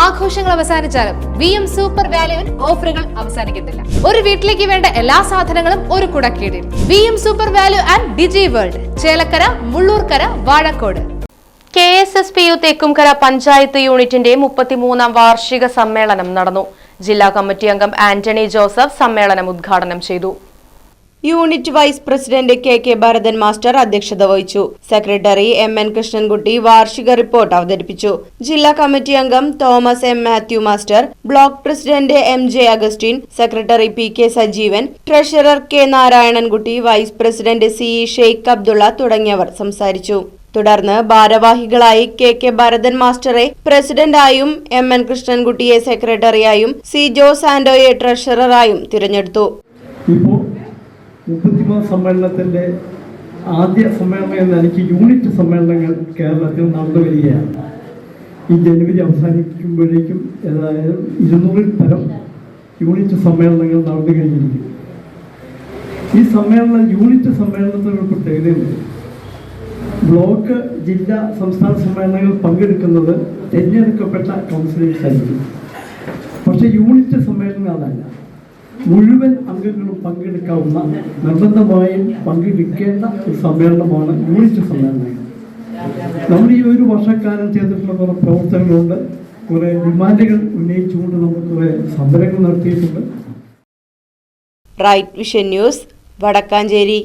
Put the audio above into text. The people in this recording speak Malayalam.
ആഘോഷങ്ങൾ അവസാനിച്ചാലും വി എം സൂപ്പർ വാല്യുവിൽ ഓഫറുകൾ അവസാനിക്കുന്നില്ല. ഒരു വീട്ടിലേക്ക് വേണ്ട എല്ലാ സാധനങ്ങളും ഒരു കുടക്കീടിൽ. V M super value and digi world Chelakkara Mullurkara Vazhakkode. K S S P U Thekkumkara panchayat യൂണിറ്റിന്റെ മുപ്പത്തിമൂന്നാം വാർഷിക സമ്മേളനം നടന്നു. ജില്ലാ കമ്മിറ്റി അംഗം ആന്റണി ജോസഫ് സമ്മേളനം ഉദ്ഘാടനം ചെയ്തു. Unit vice president K K Bharathan master അധ്യക്ഷത വഹിച്ചു. സെക്രട്ടറി എം എൻ കൃഷ്ണൻകുട്ടി വാർഷിക റിപ്പോർട്ട് അവതരിപ്പിച്ചു. ജില്ലാ കമ്മിറ്റി അംഗം Thomas M Mathew master block president M J Augustine secretary P K Sajeevan treasurer K Narayanankutty vice president C Sheikh Abdulla തുടങ്ങിയവർ സംസാരിച്ചു. തുടർന്ന് ഭാരവാഹികളായി കെ കെ ഭരതൻ മാസ്റ്ററെ പ്രസിഡന്റായും എം എൻ കൃഷ്ണൻകുട്ടിയെ സെക്രട്ടറിയായും സി ജോസ് ആന്റോയെ ട്രഷററായും തിരഞ്ഞെടുത്തു. ഇപ്പോൾ മുപ്പത്തിമൂന്ന് സമ്മേളനത്തിന്റെ ആദ്യ സമ്മേളനം എന്ന എനിക്ക് യൂണിറ്റ് സമ്മേളനങ്ങൾ കേരളത്തിൽ നടന്നു വരികയാണ്. ഈ ജനുവരി അവസാനിക്കുമ്പോഴേക്കും ഏതായാലും ഇരുന്നൂറിൽ പരം യൂണിറ്റ് സമ്മേളനങ്ങൾ നടന്നു കഴിഞ്ഞിരിക്കും. ഈ സമ്മേളനം യൂണിറ്റ് സമ്മേളനത്തിനൊരു പ്രത്യേകതയുണ്ട് ബ്ലോക്ക് ജില്ലാ സംസ്ഥാന സമ്മേളനങ്ങൾ പങ്കെടുക്കുന്നത് തിരഞ്ഞെടുക്കപ്പെട്ട കൗൺസിലേഴ്സ് ആയിരിക്കും പക്ഷേ യൂണിറ്റ് സമ്മേളനം അതല്ല. മുഴുവൻ അംഗങ്ങളും പങ്കെടുക്കാവുന്ന നിർബന്ധമായും പങ്കെടുക്കേണ്ട ഒരു സമ്മേളനമാണ് യൂണിറ്റ് സമ്മേളനം. നമ്മൾ ഈ ഒരു വർഷക്കാലം ചെയ്തിട്ടുള്ള കുറേ പ്രവർത്തനങ്ങളുണ്ട്. കുറേ ഡിമാൻഡുകൾ ഉന്നയിച്ചുകൊണ്ട് നമ്മൾ കുറേ സമരങ്ങൾ നടത്തിയിട്ടുണ്ട്. Right vision news Vadakkanchery